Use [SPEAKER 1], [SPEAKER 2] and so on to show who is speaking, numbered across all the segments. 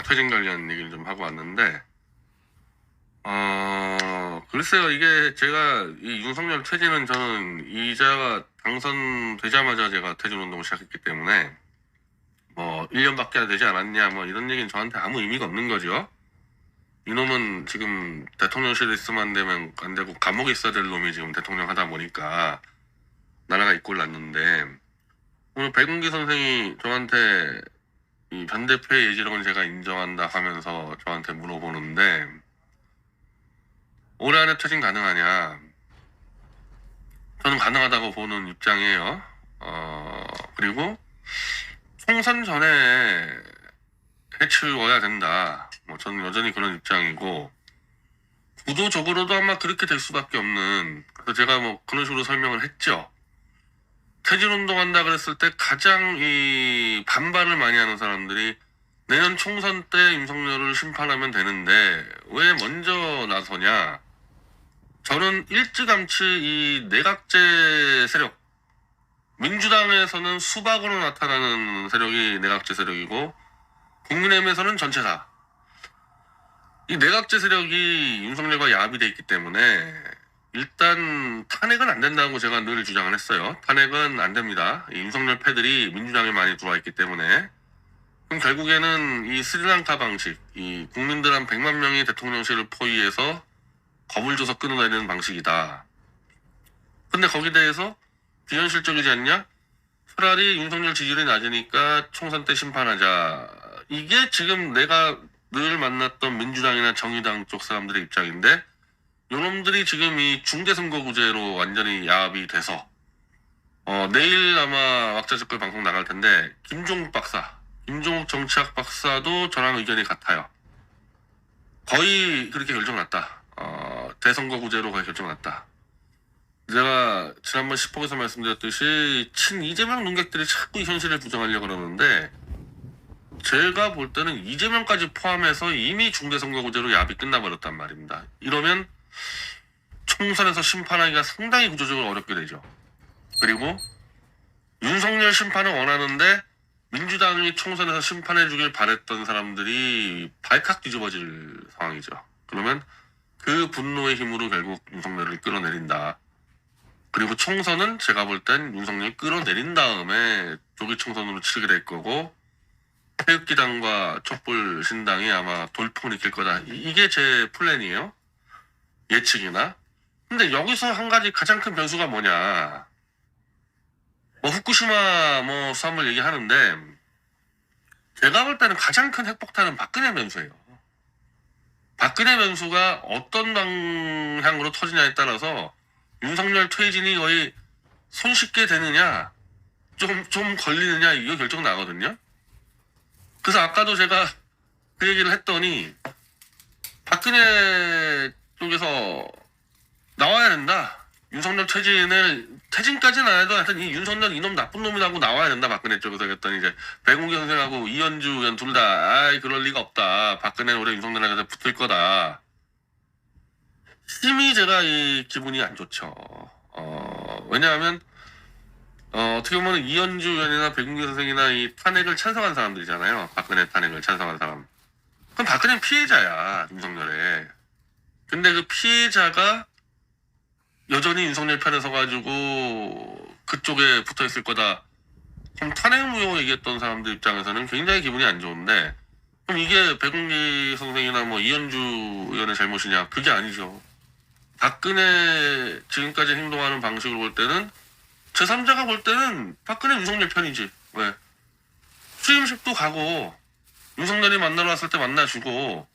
[SPEAKER 1] 윤석열 퇴진 관련 얘기를 좀 하고 왔는데, 어, 글쎄요, 이게 제가 이 윤석열 퇴진은 저는 이자가 당선되자마자 제가 퇴진 운동을 시작했기 때문에, 뭐, 1년밖에 되지 않았냐, 뭐, 이런 얘기는 저한테 아무 의미가 없는 거죠. 이놈은 지금 대통령실에 있으면 안 되면 안 되고 감옥에 있어야 될 놈이 지금 대통령 하다 보니까 나라가 이꼴 났는데 오늘 백운기 선생이 저한테 이 반대표의 예지력은 제가 인정한다 하면서 저한테 물어보는데 올해 안에 퇴진 가능하냐? 저는 가능하다고 보는 입장이에요. 어, 그리고 총선 전에 해치워야 된다. 뭐 저는 여전히 그런 입장이고 구도적으로도 아마 그렇게 될 수밖에 없는 그래서 제가 뭐 그런 식으로 설명을 했죠. 퇴진 운동한다 그랬을 때 가장 이 반발을 많이 하는 사람들이 내년 총선 때 윤석열을 심판하면 되는데 왜 먼저 나서냐? 저는 일찌감치 이 내각제 세력 민주당에서는 수박으로 나타나는 세력이 내각제 세력이고 국민의힘에서는 전체다. 이 내각제 세력이 윤석열과 야합이 돼 있기 때문에 일단 탄핵은 안 된다고 제가 늘 주장을 했어요. 탄핵은 안 됩니다. 이 윤석열 패들이 민주당에 많이 들어와 있기 때문에 그럼 결국에는 이 스리랑카 방식, 이 국민들 한 100만 명이 대통령실을 포위해서 겁을 줘서 끊어내는 방식이다. 근데 거기에 대해서 비현실적이지 않냐? 차라리 윤석열 지지율이 낮으니까 총선 때 심판하자. 이게 지금 내가 늘 만났던 민주당이나 정의당 쪽 사람들의 입장인데 요놈들이 지금 이 중대선거구제로 완전히 야합이 돼서 어, 내일 아마 왁자지껄 방송 나갈 텐데 김종욱 박사, 김종욱 정치학 박사도 저랑 의견이 같아요. 거의 그렇게 결정났다. 어, 대선거구제로 거의 결정났다. 제가 지난번 10폭에서 말씀드렸듯이 친 이재명 농객들이 자꾸 이 현실을 부정하려고 그러는데 제가 볼 때는 이재명까지 포함해서 이미 중대선거구제로 야합이 끝나버렸단 말입니다. 이러면 총선에서 심판하기가 상당히 구조적으로 어렵게 되죠. 그리고 윤석열 심판을 원하는데 민주당이 총선에서 심판해 주길 바랬던 사람들이 발칵 뒤집어질 상황이죠. 그러면 그 분노의 힘으로 결국 윤석열을 끌어내린다. 그리고 총선은 제가 볼 땐 윤석열이 끌어내린 다음에 조기 총선으로 치르게 될 거고 태극기당과 촛불 신당이 아마 돌풍을 일으킬 거다. 이- 이게 제 플랜이에요. 예측이나. 근데 여기서 한 가지 가장 큰 변수가 뭐냐. 뭐 후쿠시마 뭐 수함을 얘기하는데 제가 볼 때는 가장 큰 핵폭탄은 박근혜 변수예요. 박근혜 변수가 어떤 방향으로 터지냐에 따라서 윤석열 퇴진이 거의 손쉽게 되느냐 좀, 좀 걸리느냐 이거 결정 나거든요. 그래서 아까도 제가 그 얘기를 했더니 박근혜 쪽에서 나와야 된다. 윤석열 퇴진을 퇴진까지는 안 해도 하여튼 이 윤석열 이놈 나쁜 놈이라고 나와야 된다 박근혜 쪽에서 그랬더니 이제 백운기 선생하고 이현주 의원 둘 다 아이 그럴 리가 없다. 박근혜 올해 윤석열한테 붙을 거다. 심히 제가 이 기분이 안 좋죠. 어, 왜냐하면 어, 어떻게 보면 이현주 의원이나 백운기 선생이나 이 탄핵을 찬성한 사람들이잖아요. 박근혜 탄핵을 찬성한 사람. 그럼 박근혜는 피해자야, 윤석열의. 근데 그 피해자가 여전히 윤석열 편에 서가지고 그쪽에 붙어 있을 거다. 그럼 탄핵 무효 얘기했던 사람들 입장에서는 굉장히 기분이 안 좋은데, 그럼 이게 백운기 선생이나 뭐 이현주 의원의 잘못이냐? 그게 아니죠. 박근혜 지금까지 행동하는 방식을 볼 때는 제3자가 볼 때는 박근혜 윤석열 편이지. 왜? 취임식도 가고 윤석열이 만나러 왔을 때 만나주고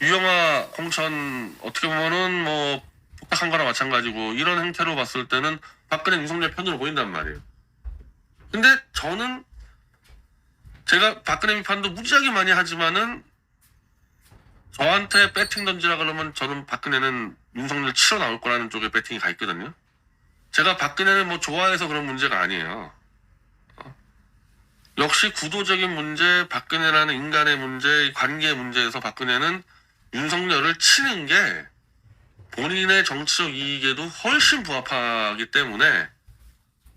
[SPEAKER 1] 유영아 홍천 어떻게 보면은 뭐 부탁한 거나 마찬가지고 이런 행태로 봤을 때는 박근혜 윤석열 편으로 보인단 말이에요. 근데 저는 제가 박근혜 비판도 무지하게 많이 하지만은 저한테 배팅 던지라 그러면 저는 박근혜는 윤석열 치러 나올 거라는 쪽에 배팅이 가 있거든요. 제가 박근혜를 뭐 좋아해서 그런 문제가 아니에요. 어? 역시 구도적인 문제, 박근혜라는 인간의 문제, 관계의 문제에서 박근혜는 윤석열을 치는 게 본인의 정치적 이익에도 훨씬 부합하기 때문에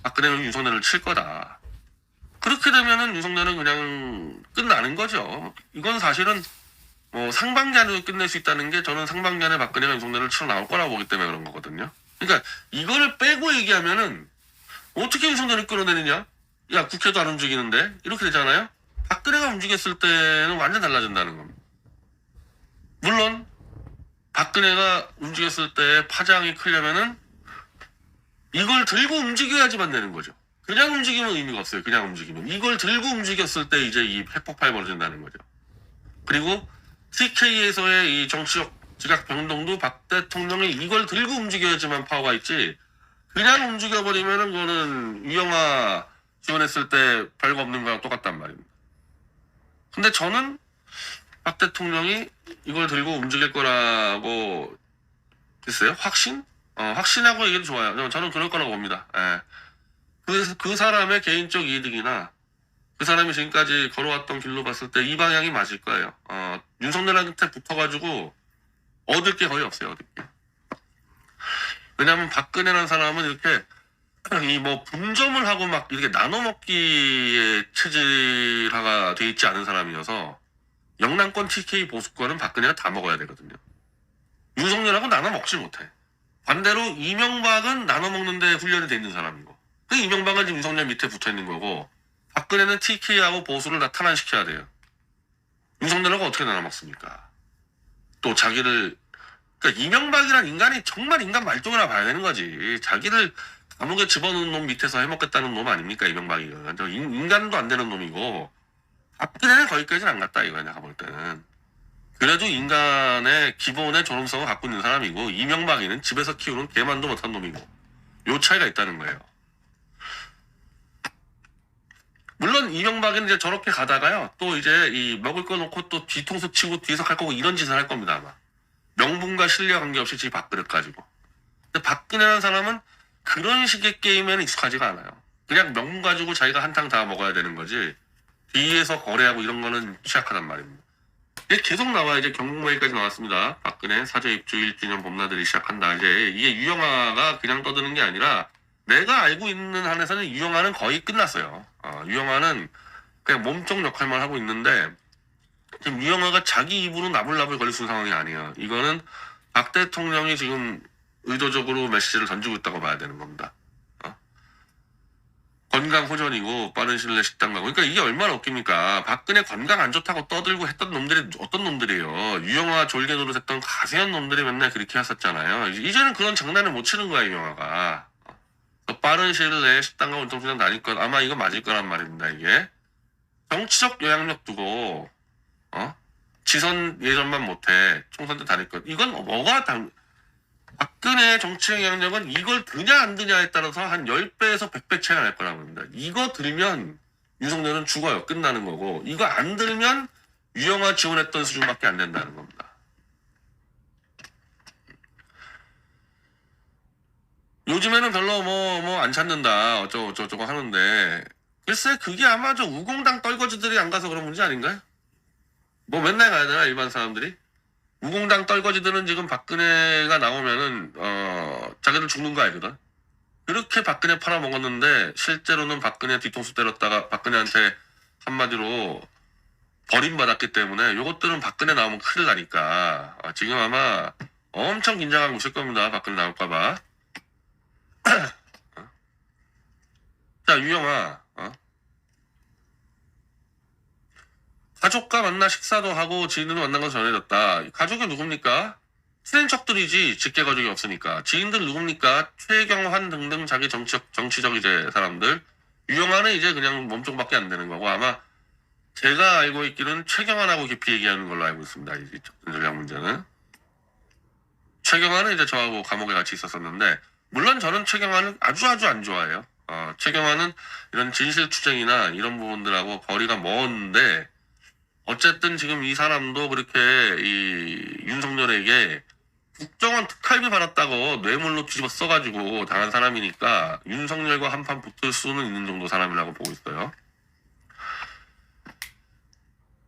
[SPEAKER 1] 박근혜는 윤석열을 칠 거다. 그렇게 되면은 윤석열은 그냥 끝나는 거죠. 이건 사실은 뭐 상반기 안에 끝낼 수 있다는 게 저는 상반기 안에 박근혜가 윤석열을 치러 나올 거라고 보기 때문에 그런 거거든요. 그러니까 이거를 빼고 얘기하면은 어떻게 윤석열을 끌어내느냐? 야 국회도 안 움직이는데 이렇게 되잖아요. 박근혜가 움직였을 때는 완전 달라진다는 겁니다. 물론 박근혜가 움직였을 때 파장이 크려면은 이걸 들고 움직여야지만 되는 거죠. 그냥 움직이면 의미가 없어요. 그냥 움직이면 이걸 들고 움직였을 때 이제 이 핵폭발이 벌어진다는 거죠. 그리고 TK에서의 이 정치적 지각 변동도 박 대통령이 이걸 들고 움직여야지만 파워가 있지. 그냥 움직여버리면은 그거는 유영아 지원했을 때 별거 없는 거랑 똑같단 말입니다. 근데 저는 박 대통령이 이걸 들고 움직일 거라고 글쎄요 확신? 어, 확신하고 얘기도 좋아요. 저는 그럴 거라고 봅니다. 예. 그, 그 사람의 개인적 이득이나 그 사람이 지금까지 걸어왔던 길로 봤을 때 이 방향이 맞을 거예요. 어, 윤석열한테 붙어가지고 얻을 게 거의 없어요. 얻을 게. 왜냐하면 박근혜라는 사람은 이렇게 이 뭐 분점을 하고 막 이렇게 나눠 먹기에 체질화가 돼 있지 않은 사람이어서 영남권 TK 보수권은 박근혜가 다 먹어야 되거든요. 윤석열하고 나눠 먹지 못해. 반대로 이명박은 나눠 먹는데 훈련이 돼 있는 사람이고, 그 이명박은 지금 윤석열 밑에 붙어 있는 거고, 박근혜는 TK하고 보수를 다 탄환시켜야 돼요. 윤석열하고 어떻게 나눠 먹습니까? 또 자기를 그러니까 이명박이란 인간이 정말 인간 말종이라 봐야 되는 거지. 자기를 감옥에 집어넣은 놈 밑에서 해먹겠다는 놈 아닙니까 이명박이가. 인간도 안 되는 놈이고 박근혜는 거기까지는 안 갔다 이거야 내가 볼 때는. 그래도 인간의 기본의 존엄성을 갖고 있는 사람이고 이명박이는 집에서 키우는 개만도 못한 놈이고 요 차이가 있다는 거예요. 물론 이명박이는 이제 저렇게 가다가요 또 이제 이 먹을 거 놓고 또 뒤통수 치고 뒤에서 갈 거고 이런 짓을 할 겁니다 아마. 명분과 신뢰 관계없이 지 밥그릇 가지고. 근데 박근혜라는 사람은 그런 식의 게임에는 익숙하지가 않아요. 그냥 명분 가지고 자기가 한탕 다 먹어야 되는 거지. 뒤에서 거래하고 이런 거는 취약하단 말입니다. 계속 나와 이제 경국모의까지 나왔습니다. 박근혜 사죄 입주 1주년 봄나들이 시작한다. 이제 이게 유영아가 그냥 떠드는 게 아니라 내가 알고 있는 한에서는 유영아는 거의 끝났어요. 어, 유영아는 그냥 몸쪽 역할만 하고 있는데 지금 유영아가 자기 입으로 나불나불 거릴 수 있는 상황이 아니에요. 이거는 박 대통령이 지금 의도적으로 메시지를 던지고 있다고 봐야 되는 겁니다. 어? 건강 호전이고 빠른 내에 식당 가고. 그러니까 이게 얼마나 웃깁니까? 박근혜 건강 안 좋다고 떠들고 했던 놈들이 어떤 놈들이에요? 유영아 졸개 노릇했던 가세현 놈들이 맨날 그렇게. 이제- 이제는 그런 장난을 못 치는 거야 유영아가. 어? 빠른 시일 내에 식당 가고 운동시장 다닐 것 아마 이거 맞을 거란 말입니다 이게. 정치적 영향력 두고 어? 지선 예전만 못해. 총선 때 다닐 것. 이건 뭐가 당, 박근혜 정치적 영향력은 이걸 드냐 안 드냐에 따라서 한 10배에서 100배 차이가 날 거라고 봅니다. 이거 들면 윤석열은 죽어요. 끝나는 거고. 이거 안 들면 유영아 지원했던 수준밖에 안 된다는 겁니다. 요즘에는 별로 뭐, 뭐 안 찾는다. 어쩌고 저쩌고 하는데. 글쎄, 그게 아마 저 우공당 떨거지들이 안 가서 그런 문제 아닌가요? 뭐 맨날 가야 되나 일반 사람들이? 우공당 떨거지들은 지금 박근혜가 나오면은 어 자기들 죽는 거 알거든. 그렇게 박근혜 팔아먹었는데 실제로는 박근혜 뒤통수 때렸다가 박근혜한테 한마디로 버림받았기 때문에 요것들은 박근혜 나오면 큰일 나니까 아, 지금 아마 엄청 긴장하고 있을 겁니다. 박근혜 나올까봐. 자 유영아 어? 가족과 만나 식사도 하고 지인들도 만난 건 전해졌다. 가족이 누굽니까? 친인척들이지 직계 가족이 없으니까. 지인들 누굽니까? 최경환 등등 자기 정치적 정치적 이제 사람들. 유영아는 이제 그냥 몸쪽밖에 안 되는 거고 아마 제가 알고 있기는 최경환하고 깊이 얘기하는 걸로 알고 있습니다. 이 전략 문제는. 최경환은 이제 저하고 감옥에 같이 있었었는데 물론 저는 최경환을 아주 아주 안 좋아해요. 어, 최경환은 이런 진실 추정이나 이런 부분들하고 거리가 먼데 어쨌든 지금 이 사람도 그렇게 이 윤석열에게 국정원 특활비 받았다고 뇌물로 뒤집어 써가지고 당한 사람이니까 윤석열과 한판 붙을 수는 있는 정도 사람이라고 보고 있어요.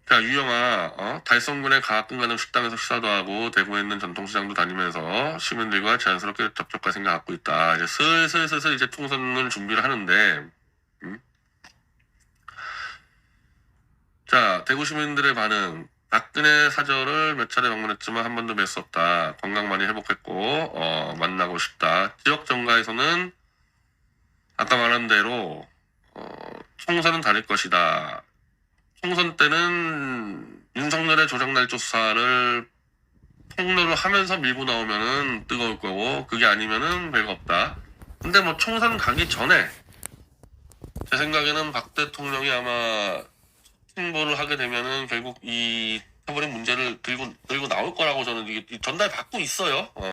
[SPEAKER 1] 자 유영아 어? 달성군의 가끔 가는 식당에서 식사도 하고 대구에 있는 전통시장도 다니면서 시민들과 자연스럽게 접촉할 생각 갖고 있다. 이제 슬슬슬슬 이제 총선을 준비를 하는데 자, 대구 시민들의 반응. 박근혜 사저를 몇 차례 방문했지만 한 번도 뵐 수 없다. 건강 많이 회복했고, 어, 만나고 싶다. 지역 정가에서는 아까 말한 대로, 어, 총선은 다를 것이다. 총선 때는 윤석열의 조작날 조사를 폭로를 하면서 밀고 나오면은 뜨거울 거고, 그게 아니면은 별거 없다. 근데 뭐 총선 가기 전에, 제 생각에는 박 대통령이 아마 홍보를 하게 되면은 결국 이 태블릿 문제를 들고 들고 나올 거라고 저는 이게 전달 받고 있어요. 어.